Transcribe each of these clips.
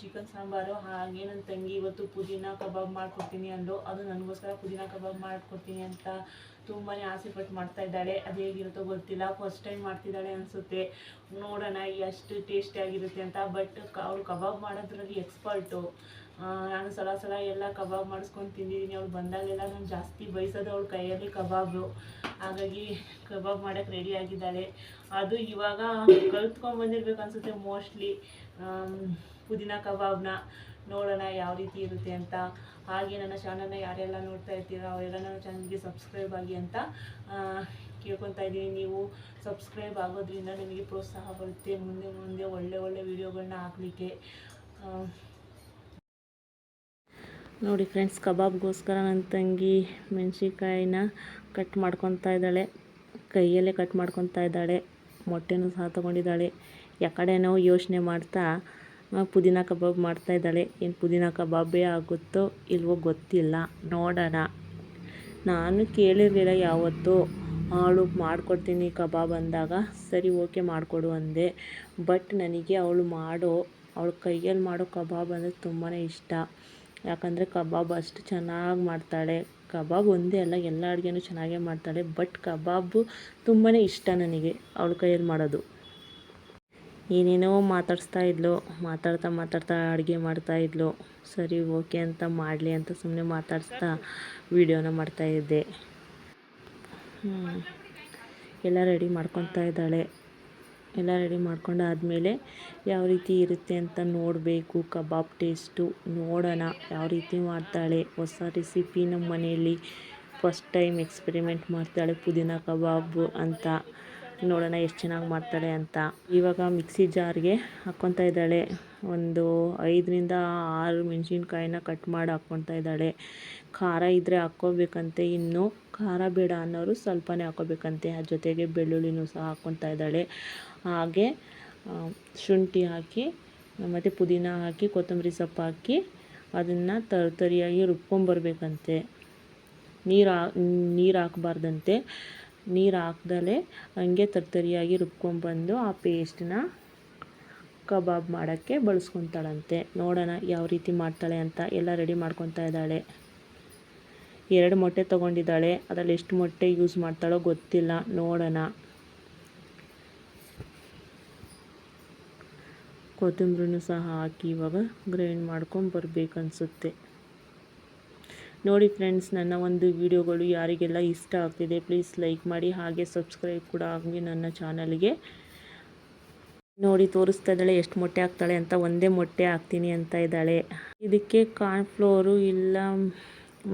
Chicken sambar, ಹಾಗೆ ನನ್ನ ತಂಗಿ ಇವತ್ತು ಪುದೀನ ಕಬಾಬ್ ಮಾಡ್ಕೊಡ್ತೀನಿ ಅಂದು ಅದು ನನಗೋಸ್ಕರ ಪುದೀನ ಕಬಾಬ್ ಮಾಡ್ಕೊಡ್ತೀನಿ ಅಂತ ತುಂಬಾ ಆಸೆ ಪಟ್ಟು ಮಾಡ್ತಾ ಇದ್ದಾಳೆ. ಅದು ಹೇಗಿರುತ್ತೋ ಗೊತ್ತಿಲ್ಲ. ಫಸ್ಟ್ ಟೈಮ್ ಮಾಡ್ತಿದ್ದಾಳೆ ಅನಿಸುತ್ತೆ. ನೋಡೋಣ, ಎಷ್ಟು ಟೇಸ್ಟಿಯಾಗಿರುತ್ತೆ ಅಂತ. ಬಟ್ ಅವಳು ಕಬಾಬ್ ಮಾಡೋದ್ರಲ್ಲಿ ಎಕ್ಸ್ಪರ್ಟು ನಾನು ಸಲ ಸಲ ಎಲ್ಲ ಕಬಾಬ್ ಮಾಡಿಸ್ಕೊಂಡು ತಿಂದಿದ್ದೀನಿ. ಅವ್ಳು ಬಂದಾಗೆಲ್ಲ ನಾನು ಜಾಸ್ತಿ ಬಯಸೋದು ಅವಳು ಕೈಯಲ್ಲಿ ಕಬಾಬು. ಹಾಗಾಗಿ ಕಬಾಬ್ ಮಾಡೋಕ್ಕೆ ರೆಡಿ ಆಗಿದ್ದಾಳೆ. ಅದು ಇವಾಗ ಕಲ್ತ್ಕೊಂಡು ಬಂದಿರಬೇಕು ಅನಿಸುತ್ತೆ ಮೋಸ್ಟ್ಲಿ ಪುದೀನ ಕಬಾಬ್ನ ನೋಡೋಣ ಯಾವ ರೀತಿ ಇರುತ್ತೆ ಅಂತ. ಹಾಗೆ ನನ್ನ ಚಾನಲ್ನ ಯಾರೆಲ್ಲ ನೋಡ್ತಾ ಇರ್ತೀರ ಅವರೆಲ್ಲ ನನ್ನ ಚಾನಲ್ಗೆ ಸಬ್ಸ್ಕ್ರೈಬ್ ಆಗಿ ಅಂತ ಕೇಳ್ಕೊತಾ ಇದ್ದೀನಿ. ನೀವು ಸಬ್ಸ್ಕ್ರೈಬ್ ಆಗೋದ್ರಿಂದ ನಿಮಗೆ ಪ್ರೋತ್ಸಾಹ ಬರುತ್ತೆ. ಮುಂದೆ ಮುಂದೆ ಒಳ್ಳೆ ಒಳ್ಳೆ ವಿಡಿಯೋಗಳನ್ನ ಹಾಕ್ಲಿಕ್ಕೆ. ನೋಡಿ ಫ್ರೆಂಡ್ಸ್ ಕಬಾಬ್ಗೋಸ್ಕರ ನನ್ನ ತಂಗಿ ಮೆಣಸಿನ್ಕಾಯಿನ ಕಟ್ ಮಾಡ್ಕೊತಾ ಇದ್ದಾಳೆ. ಕೈಯಲ್ಲೇ ಕಟ್ ಮಾಡ್ಕೊತಾ ಇದ್ದಾಳೆ. ಮೊಟ್ಟೆನೂ ಸಹ ತೊಗೊಂಡಿದ್ದಾಳೆ. ಯಾಕಡೆನೋ ಯೋಚನೆ ಮಾಡ್ತಾ ಪುದೀನ ಕಬಾಬ್ ಮಾಡ್ತಾ ಇದ್ದಾಳೆ. ಏನು ಪುದೀನ ಕಬಾಬೇ ಆಗುತ್ತೋ ಇಲ್ವೋ ಗೊತ್ತಿಲ್ಲ. ನೋಡೋಣ. ನಾನು ಕೇಳಿರಲಿಲ್ಲ ಯಾವತ್ತೂ. ಅವಳು ಮಾಡಿಕೊಡ್ತೀನಿ ಕಬಾಬ್ ಅಂದಾಗ. ಸರಿ, ಓಕೆ ಮಾಡಿಕೊಡು ಅಂದೆ. ಬಟ್ ನನಗೆ ಅವಳು ಮಾಡೋ, ಅವಳು ಕೈಯಲ್ಲಿ ಮಾಡೋ ಕಬಾಬ್ ಅಂದರೆ ತುಂಬಾ ಇಷ್ಟ. ಯಾಕಂದರೆ ಕಬಾಬ್ ಅಷ್ಟು ಚೆನ್ನಾಗಿ ಮಾಡ್ತಾಳೆ. ಕಬಾಬ್ ಒಂದೇ ಅಲ್ಲ, ಎಲ್ಲ ಅಡುಗೆನೂ ಚೆನ್ನಾಗೇ ಮಾಡ್ತಾಳೆ. ಬಟ್ ಕಬಾಬು ತುಂಬಾ ಇಷ್ಟ ನನಗೆ ಅವಳ ಕೈಯಲ್ಲಿ ಮಾಡೋದು. ಏನೇನೋ ಮಾತಾಡಿಸ್ತಾ ಇದ್ಲು, ಮಾತಾಡ್ತಾ ಮಾತಾಡ್ತಾ ಅಡುಗೆ ಮಾಡ್ತಾ ಇದ್ಲು. ಸರಿ, ಓಕೆ ಅಂತ ಮಾಡಲಿ ಅಂತ ಸುಮ್ಮನೆ ಮಾತಾಡಿಸ್ತಾ ವೀಡಿಯೋನ ಮಾಡ್ತಾಯಿದ್ದೆ ಎಲ್ಲ ರೆಡಿ ಮಾಡ್ಕೊತಾ ಇದ್ದಾಳೆ. ಎಲ್ಲ ರೆಡಿ ಮಾಡ್ಕೊಂಡಾದಮೇಲೆ ಯಾವ ರೀತಿ ಇರುತ್ತೆ ಅಂತ ನೋಡಬೇಕು, ಕಬಾಬ್ ಟೇಸ್ಟು ನೋಡೋಣ. ಯಾವ ರೀತಿ ಮಾಡ್ತಾಳೆ, ಹೊಸ ರೆಸಿಪಿ ನಮ್ಮ ಮನೆಯಲ್ಲಿ ಫಸ್ಟ್ ಟೈಮ್ ಎಕ್ಸ್ಪೆರಿಮೆಂಟ್ ಮಾಡ್ತಾಳೆ ಪುದೀನ ಕಬಾಬು ಅಂತ. ನೋಡೋಣ ಎಷ್ಟು ಚೆನ್ನಾಗಿ ಮಾಡ್ತಾಳೆ ಅಂತ. ಇವಾಗ ಮಿಕ್ಸಿ ಜಾರ್ಗೆ ಹಾಕ್ಕೊತಾ ಇದ್ದಾಳೆ. ಒಂದು ಐದರಿಂದ ಆರು ಮೆಣಸಿನ್ಕಾಯಿನ ಕಟ್ ಮಾಡಿ ಹಾಕ್ಕೊತಾ ಇದ್ದಾಳೆ. ಖಾರ ಇದ್ದರೆ ಹಾಕ್ಕೋಬೇಕಂತೆ ಇನ್ನು ಖಾರ ಬೇಡ ಅನ್ನೋರು ಸ್ವಲ್ಪನೇ ಹಾಕ್ಕೋಬೇಕಂತೆ ಅದ್ರ ಜೊತೆಗೆ ಬೆಳ್ಳುಳ್ಳಿನೂ ಸಹ ಹಾಕ್ಕೊತಾ ಇದ್ದಾಳೆ. ಹಾಗೆ ಶುಂಠಿ ಹಾಕಿ, ಮತ್ತು ಪುದೀನ ಹಾಕಿ, ಕೊತ್ತಂಬರಿ ಸೊಪ್ಪು ಹಾಕಿ ಅದನ್ನು ತರತರಿಯಾಗಿ ರುಬ್ಕೊಂಬರ್ಬೇಕಂತೆ ನೀರು ನೀರು ಹಾಕ್ಬಾರ್ದಂತೆ. ನೀರು ಹಾಕ್ದಲೇ ಹಂಗೆ ತರ್ತರಿಯಾಗಿ ರುಬ್ಕೊಂಡ್ಬಂದು ಆ ಪೇಸ್ಟನ್ನ ಕಬಾಬ್ ಮಾಡೋಕ್ಕೆ ಬಳಸ್ಕೊತಾಳಂತೆ. ನೋಡೋಣ ಯಾವ ರೀತಿ ಮಾಡ್ತಾಳೆ ಅಂತ. ಎಲ್ಲ ರೆಡಿ ಮಾಡ್ಕೊತಾ ಇದ್ದಾಳೆ. ಎರಡು ಮೊಟ್ಟೆ ತೊಗೊಂಡಿದ್ದಾಳೆ. ಅದರಲ್ಲಿ ಎಷ್ಟು ಮೊಟ್ಟೆ ಯೂಸ್ ಮಾಡ್ತಾಳೋ ಗೊತ್ತಿಲ್ಲ. ನೋಡೋಣ. ಕೊತ್ತಂಬ್ರಿನೂ ಸಹ ಹಾಕಿ ಇವಾಗ ಗ್ರೈಂಡ್ ಮಾಡ್ಕೊಂಡು ಬರ್ಬೇಕನ್ಸುತ್ತೆ. ನೋಡಿ ಫ್ರೆಂಡ್ಸ್, ನನ್ನ ಒಂದು ವಿಡಿಯೋಗಳು ಯಾರಿಗೆಲ್ಲ ಇಷ್ಟ ಆಗ್ತಿದೆ, ಪ್ಲೀಸ್ ಲೈಕ್ ಮಾಡಿ, ಹಾಗೆ ಸಬ್ಸ್ಕ್ರೈಬ್ ಕೂಡ ಆಗಿ ನನ್ನ ಚಾನಲ್ಗೆ. ನೋಡಿ ತೋರಿಸ್ತಾ ಇದ್ದಾಳೆ ಎಷ್ಟು ಮೊಟ್ಟೆ ಹಾಕ್ತಾಳೆ ಅಂತ, ಒಂದೇ ಮೊಟ್ಟೆ ಹಾಕ್ತೀನಿ ಅಂತ ಇದ್ದಾಳೆ. ಇದಕ್ಕೆ ಕಾರ್ನ್ ಫ್ಲೋರು ಇಲ್ಲ,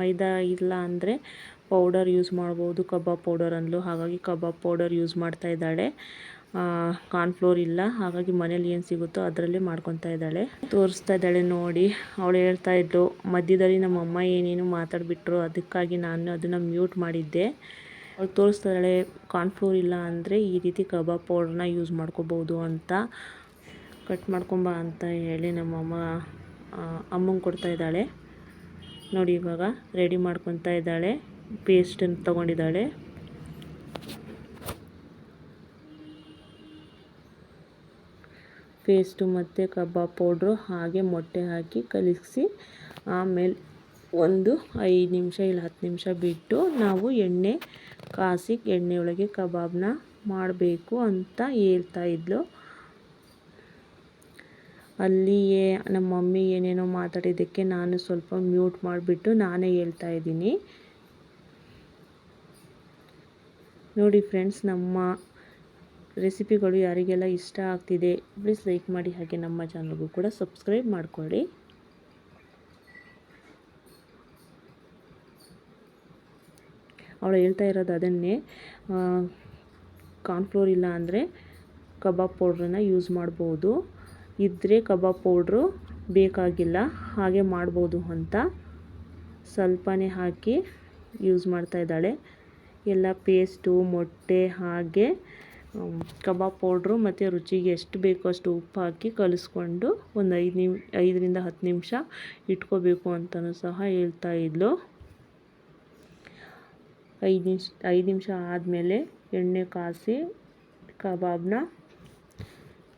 ಮೈದಾ ಇಲ್ಲ ಅಂದರೆ ಪೌಡರ್ ಯೂಸ್ ಮಾಡ್ಬೋದು, ಕಬಾಬ್ ಪೌಡರ್ ಅಂದ್ಲು. ಹಾಗಾಗಿ ಕಬಾಬ್ ಪೌಡರ್ ಯೂಸ್ ಮಾಡ್ತಾ ಇದ್ದಾಳೆ. ಕಾರ್ನ್ಫ್ಲೋರ್ ಇಲ್ಲ. ಹಾಗಾಗಿ ಮನೇಲಿ ಏನು ಸಿಗುತ್ತೋ ಅದರಲ್ಲೇ ಮಾಡ್ಕೊತಾ ಇದ್ದಾಳೆ. ತೋರಿಸ್ತಾ ಇದ್ದಾಳೆ ನೋಡಿ. ಅವಳು ಹೇಳ್ತಾ ಇದ್ಲು, ಮಧ್ಯದಲ್ಲಿ ನಮ್ಮ ಅಮ್ಮ ಏನೇನು ಮಾತಾಡಿಬಿಟ್ರು, ಅದಕ್ಕಾಗಿ ನಾನು ಅದನ್ನು ಮ್ಯೂಟ್ ಮಾಡಿದ್ದೆ. ಅವಳು ತೋರಿಸ್ತಾ ಇದ್ದಾಳೆ ಕಾರ್ನ್ಫ್ಲೋರ್ ಇಲ್ಲ ಅಂದರೆ ಈ ರೀತಿ ಕಬಾಬ್ ಪೌಡ್ರನ್ನ ಯೂಸ್ ಮಾಡ್ಕೋಬೋದು ಅಂತ. ಕಟ್ ಮಾಡ್ಕೊಂಬ ಅಂತ ಹೇಳಿ ನಮ್ಮಮ್ಮ ಅಮ್ಮಂಗೆ ಕೊಡ್ತಾ ಇದ್ದಾಳೆ. ನೋಡಿ ಇವಾಗ ರೆಡಿ ಮಾಡ್ಕೊತಾ ಇದ್ದಾಳೆ. ಪೇಸ್ಟನ್ನು ತೊಗೊಂಡಿದ್ದಾಳೆ. ಪೇಸ್ಟು ಮತ್ತು ಕಬಾಬ್ ಪೌಡ್ರು ಹಾಗೆ ಮೊಟ್ಟೆ ಹಾಕಿ ಕಲಸಿ ಆಮೇಲೆ ಒಂದು ಐದು ನಿಮಿಷ ಇಲ್ಲ ಹತ್ತು ನಿಮಿಷ ಬಿಟ್ಟು ನಾವು ಎಣ್ಣೆ, ಕಾಸಿ ಎಣ್ಣೆ ಒಳಗೆ ಕಬಾಬ್ನ ಮಾಡಬೇಕು ಅಂತ ಹೇಳ್ತಾ ಇದ್ಲು. ಅಲ್ಲಿಯೇ ನಮ್ಮ ಮಮ್ಮಿ ಏನೇನೋ ಮಾತಾಡಿದ್ದಕ್ಕೆ ನಾನು ಸ್ವಲ್ಪ ಮ್ಯೂಟ್ ಮಾಡಿಬಿಟ್ಟು ನಾನೇ ಹೇಳ್ತಾ ಇದ್ದೀನಿ. ನೋಡಿ ಫ್ರೆಂಡ್ಸ್, ನಮ್ಮ ರೆಸಿಪಿಗಳು ಯಾರಿಗೆಲ್ಲ ಇಷ್ಟ ಆಗ್ತಿದೆ ಪ್ಲೀಸ್ ಲೈಕ್ ಮಾಡಿ, ಹಾಗೆ ನಮ್ಮ ಚಾನಲ್ಗೂ ಕೂಡ ಸಬ್ಸ್ಕ್ರೈಬ್ ಮಾಡಿಕೊಳ್ಳಿ. ಅವಳು ಹೇಳ್ತಾ ಇರೋದು ಅದನ್ನೇ ಕಾರ್ನ್ಫ್ಲೋರ್ ಇಲ್ಲ ಅಂದರೆ ಕಬಾಬ್ ಪೌಡ್ರನ್ನ ಯೂಸ್ ಮಾಡ್ಬೋದು. ಇದ್ದರೆ ಕಬಾಬ್ ಪೌಡ್ರು ಬೇಕಾಗಿಲ್ಲ, ಹಾಗೆ ಮಾಡ್ಬೋದು ಅಂತ ಸ್ವಲ್ಪನೇ ಹಾಕಿ ಯೂಸ್ ಮಾಡ್ತಾ ಇದ್ದಾಳೆ. ಎಲ್ಲ ಪೇಸ್ಟು ಮೊಟ್ಟೆ, ಹಾಗೆ ಕಬಾಬ್ ಪೌಡ್ರು ಮತ್ತು ರುಚಿಗೆ ಎಷ್ಟು ಬೇಕೋ ಅಷ್ಟು ಉಪ್ಪು ಹಾಕಿ ಕಲಿಸ್ಕೊಂಡು ಒಂದು ಐದು ನಿಮ್, ಐದರಿಂದ ಹತ್ತು ನಿಮಿಷ ಇಟ್ಕೋಬೇಕು ಅಂತಲೂ ಸಹ ಹೇಳ್ತಾ ಇದ್ಲು. ಐದು ನಿಮಿಷ ಐದು ನಿಮಿಷ ಆದಮೇಲೆ ಎಣ್ಣೆ ಕಾಸಿ ಕಬಾಬ್ನ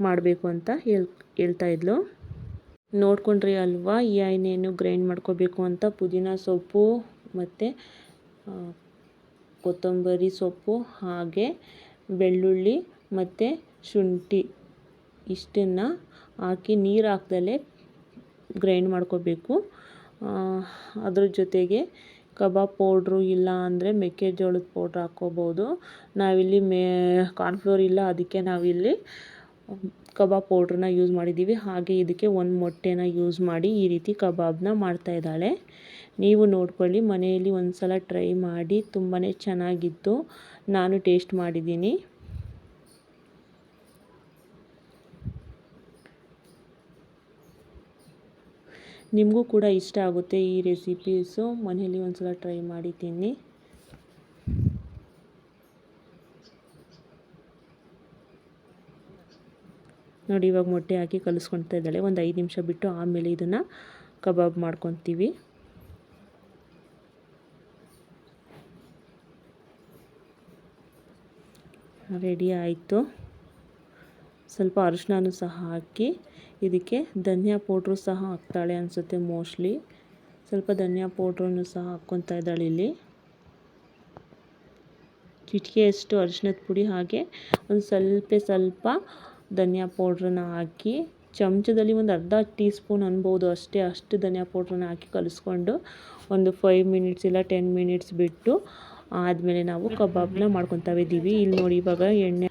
ಮಾಡಬೇಕು ಅಂತ ಹೇಳ್, ಹೇಳ್ತಾ ಇದ್ಲು. ನೋಡ್ಕೊಂಡ್ರಿ ಅಲ್ವಾ, ಈ ಎಣ್ಣೆಯನ್ನು ಗ್ರೈಂಡ್ ಮಾಡ್ಕೋಬೇಕು ಅಂತ ಪುದೀನ ಸೊಪ್ಪು ಮತ್ತು ಕೊತ್ತಂಬರಿ ಸೊಪ್ಪು ಹಾಗೆ ಬೆಳ್ಳುಳ್ಳಿ ಮತ್ತು ಶುಂಠಿ ಇಷ್ಟನ್ನು ಹಾಕಿ ನೀರು ಹಾಕ್ದಲೇ ಗ್ರೈಂಡ್ ಮಾಡ್ಕೋಬೇಕು. ಅದ್ರ ಜೊತೆಗೆ ಕಬಾಬ್ ಪೌಡ್ರು ಇಲ್ಲ ಅಂದರೆ ಮೆಕ್ಕೆಜೋಳದ ಪೌಡ್ರ್ ಹಾಕ್ಕೋಬೋದು. ನಾವಿಲ್ಲಿ ಮೇ ಕಾರ್ನ್ಫ್ಲೋರ್ ಇಲ್ಲ, ಅದಕ್ಕೆ ನಾವಿಲ್ಲಿ ಕಬಾಬ್ ಪೌಡ್ರನ್ನ ಯೂಸ್ ಮಾಡಿದ್ದೀವಿ. ಹಾಗೆ ಇದಕ್ಕೆ ಒಂದು ಮೊಟ್ಟೆನ ಯೂಸ್ ಮಾಡಿ ಈ ರೀತಿ ಕಬಾಬ್ನ ಮಾಡ್ತಾಯಿದ್ದಾಳೆ ನೀವು ನೋಡ್ಕೊಳ್ಳಿ, ಮನೆಯಲ್ಲಿ ಒಂದು ಸಲ ಟ್ರೈ ಮಾಡಿ ತುಂಬಾ ಚೆನ್ನಾಗಿತ್ತು. ನಾನು ಟೇಸ್ಟ್ ಮಾಡಿದ್ದೀನಿ. ನಿಮಗೂ ಕೂಡ ಇಷ್ಟ ಆಗುತ್ತೆ ಈ ರೆಸಿಪೀಸು ಮನೆಯಲ್ಲಿ ಒಂದು ಸಲ ಟ್ರೈ ಮಾಡಿ ತಿನ್ನಿ. ನೋಡಿ, ಇವಾಗ ಮೊಟ್ಟೆ ಹಾಕಿ ಕಲಿಸ್ಕೊಳ್ತಾ ಇದ್ದಾಳೆ. ಒಂದು ಐದು ನಿಮಿಷ ಬಿಟ್ಟು ಆಮೇಲೆ ಇದನ್ನು ಕಬಾಬ್ ಮಾಡ್ಕೊತೀವಿ. ರೆಡಿ ಆಯಿತು. ಸ್ವಲ್ಪ ಅರಿಶಿನ ಸಹ ಹಾಕಿ, ಇದಕ್ಕೆ ಧನಿಯಾ ಪೌಡ್ರು ಸಹ ಹಾಕ್ತಾಳೆ ಅನಿಸುತ್ತೆ ಮೋಸ್ಟ್ಲಿ. ಸ್ವಲ್ಪ ಧನಿಯಾ ಪೌಡ್ರನ್ನು ಸಹ ಹಾಕ್ಕೊತಾ ಇದ್ದಾಳೆ ಇಲ್ಲಿ. ಚಿಟಿಕೆಯಷ್ಟು ಅರಿಶಿನದ ಪುಡಿ ಹಾಗೆ ಒಂದು ಸ್ವಲ್ಪ ಸ್ವಲ್ಪ ಧನಿಯಾ ಪೌಡ್ರನ್ನ ಹಾಕಿ, ಚಮಚದಲ್ಲಿ ಒಂದು ಅರ್ಧ ಟೀ ಸ್ಪೂನ್ ಅನ್ಬೋದು ಅಷ್ಟೇ ಅಷ್ಟು ಧನಿಯಾ ಪೌಡ್ರನ್ನ ಹಾಕಿ ಕಲಿಸ್ಕೊಂಡು ಒಂದು ಫೈವ್ ಮಿನಿಟ್ಸ್ ಇಲ್ಲ ಟೆನ್ ಮಿನಿಟ್ಸ್ ಬಿಟ್ಟು ಆದಮೇಲೆ ನಾವು ಕಬಾಬ್ನ ಮಾಡ್ಕೊತಾ ಇದ್ದೀವಿ ಇಲ್ಲಿ ನೋಡಿ ಇವಾಗ ಎಣ್ಣೆ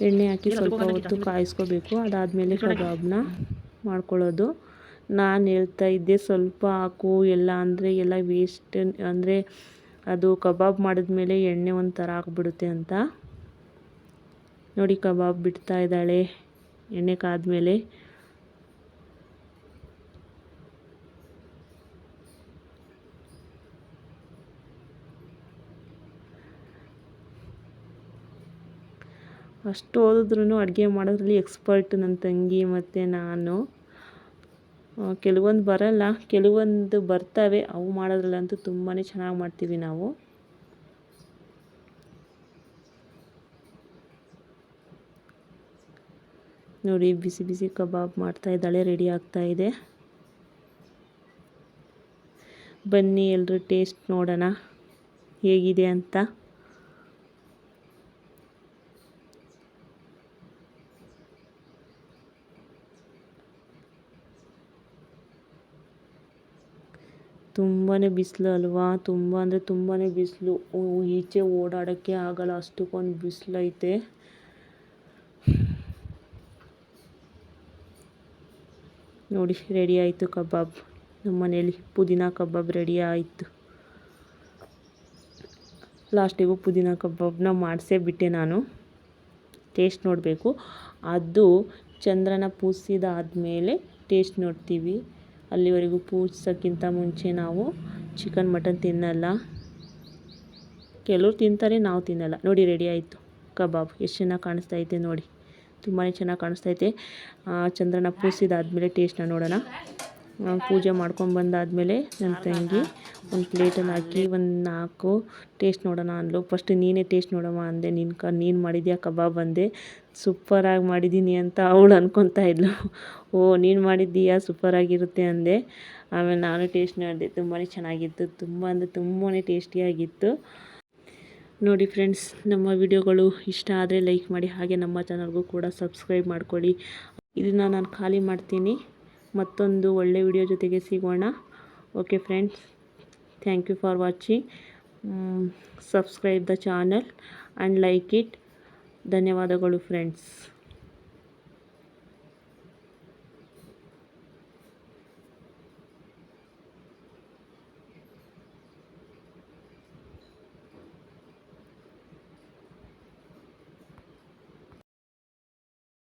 ಎಣ್ಣೆ ಹಾಕಿ ಸ್ವಲ್ಪ ಹೊತ್ತು ಕಾಯಿಸ್ಕೋಬೇಕು. ಅದಾದಮೇಲೆ ಕಬಾಬ್ನ ಮಾಡ್ಕೊಳ್ಳೋದು. ನಾನು ಹೇಳ್ತಾ ಇದ್ದೆ ಸ್ವಲ್ಪ ಹಾಕು, ಎಲ್ಲ ಅಂದರೆ ಎಲ್ಲ ವೇಸ್ಟ್ ಅಂದರೆ ಅದು ಕಬಾಬ್ ಮಾಡಿದ್ಮೇಲೆ ಎಣ್ಣೆ ಒಂಥರ ಆಗಿಬಿಡುತ್ತೆ ಅಂತ. ನೋಡಿ ಕಬಾಬ್ ಬಿಡ್ತಾ ಇದ್ದಾಳೆ. ಎಣ್ಣೆ ಕಾದ್ಮೇಲೆ ಅಷ್ಟು ಓದಿದ್ರೂ ಅಡುಗೆ ಮಾಡೋದ್ರಲ್ಲಿ ಎಕ್ಸ್ಪರ್ಟ್ ನನ್ನ ತಂಗಿ ಮತ್ತು ನಾನು. ಕೆಲವೊಂದು ಬರಲ್ಲ, ಕೆಲವೊಂದು ಬರ್ತವೆ, ಅವು ಮಾಡೋದ್ರಲ್ಲಂತೂ ತುಂಬಾ ಚೆನ್ನಾಗಿ ಮಾಡ್ತೀವಿ ನಾವು. ನೋಡಿ, ಬಿಸಿ ಬಿಸಿ ಕಬಾಬ್ ಮಾಡ್ತಾ ಇದ್ದಾಳೆ, ರೆಡಿ ಆಗ್ತಾ ಇದೆ. ಬನ್ನಿ ಎಲ್ಲರೂ ಟೇಸ್ಟ್ ನೋಡೋಣ, ಹೇಗಿದೆ ಅಂತ. ತುಂಬಾ ಬಿಸಿಲು ಅಲ್ವಾ? ತುಂಬ ಅಂದರೆ ತುಂಬಾ ಬಿಸಿಲು. ಈಚೆ ಓಡಾಡೋಕ್ಕೆ ಆಗಲ್ಲ. ಅಷ್ಟಕ್ಕೊಂದು ಬಿಸಿಲೈತೆ. ನೋಡಿ ರೆಡಿ ಆಯಿತು ಕಬಾಬ್. ನಮ್ಮ ಪುದೀನ ಕಬಾಬ್ ರೆಡಿ ಆಯಿತು. ಲಾಸ್ಟಿಗೂ ಪುದೀನ ಕಬಾಬ್ನ ಮಾಡಿಸೇ ಬಿಟ್ಟೆ ನಾನು. ಟೇಸ್ಟ್ ನೋಡಬೇಕು. ಅದು ಚಂದ್ರನ ಪೂಸಿದಾದ ಮೇಲೆ ಟೇಸ್ಟ್ ನೋಡ್ತೀವಿ. ಅಲ್ಲಿವರೆಗೂ ಪೂಜಿಸೋಕ್ಕಿಂತ ಮುಂಚೆ ನಾವು ಚಿಕನ್ ಮಟನ್ ತಿನ್ನಲ್ಲ. ಕೆಲವ್ರು ತಿಂತಾರೆ, ನಾವು ತಿನ್ನಲ್ಲ. ನೋಡಿ ರೆಡಿ ಆಯಿತು. ಕಬಾಬ್. ಎಷ್ಟು ಚೆನ್ನಾಗಿ ಕಾಣಿಸ್ತಾ ಐತೆ ನೋಡಿ. ತುಂಬಾ ಚೆನ್ನಾಗಿ ಕಾಣಿಸ್ತೈತೆ ಚಂದ್ರನ ಪೂಜಿಸಿದಾದ್ಮೇಲೆ ಟೇಸ್ಟ್ನ ನೋಡೋಣ. ಪೂಜೆ ಮಾಡ್ಕೊಂಡು ಬಂದಾದಮೇಲೆ ನನ್ನ ತಂಗಿ ಒಂದು ಪ್ಲೇಟಲ್ಲಿ ಹಾಕಿ ಒಂದು ನಾಲ್ಕು ಟೇಸ್ಟ್ ನೋಡೋಣ ಅಂದ್ಲು. ಫಸ್ಟ್ ನೀನೇ ಟೇಸ್ಟ್ ನೋಡಮ್ಮ ಅಂದೆ. ನಿನ್ನ ಕ, ನೀನು ಮಾಡಿದ್ಯಾ ಕಬಾಬ್ ಅಂದೆ. ಸೂಪರಾಗಿ ಮಾಡಿದ್ದೀನಿ ಅಂತ ಅವಳು ಅನ್ಕೊತಾ ಇದ್ಲು. ಓ, ನೀನು ಮಾಡಿದ್ದೀಯಾ? ಸೂಪರಾಗಿರುತ್ತೆ ಅಂದೆ. ಆಮೇಲೆ ನಾನು ಟೇಸ್ಟ್ ಮಾಡಿದೆ ತುಂಬಾ ಚೆನ್ನಾಗಿತ್ತು. ತುಂಬ ಅಂದರೆ ತುಂಬಾ ಟೇಸ್ಟಿಯಾಗಿತ್ತು ನೋಡಿ ಫ್ರೆಂಡ್ಸ್ ನಮ್ಮ ವಿಡಿಯೋಗಳು ಇಷ್ಟ ಆದರೆ ಲೈಕ್ ಮಾಡಿ. ಹಾಗೆ ನಮ್ಮ ಚಾನಲ್ಗೂ ಕೂಡ ಸಬ್ಸ್ಕ್ರೈಬ್ ಮಾಡ್ಕೊಳ್ಳಿ. ಇದನ್ನು ನಾನು ಖಾಲಿ ಮಾಡ್ತೀನಿ. ಮತ್ತೊಂದು ಒಳ್ಳೆ ವಿಡಿಯೋ ಜೊತೆಗೆ ಸಿಗೋಣ. Okay friends thank you for watching subscribe the channel and like it ಧನ್ಯವಾದಗಳು ಫ್ರೆಂಡ್ಸ್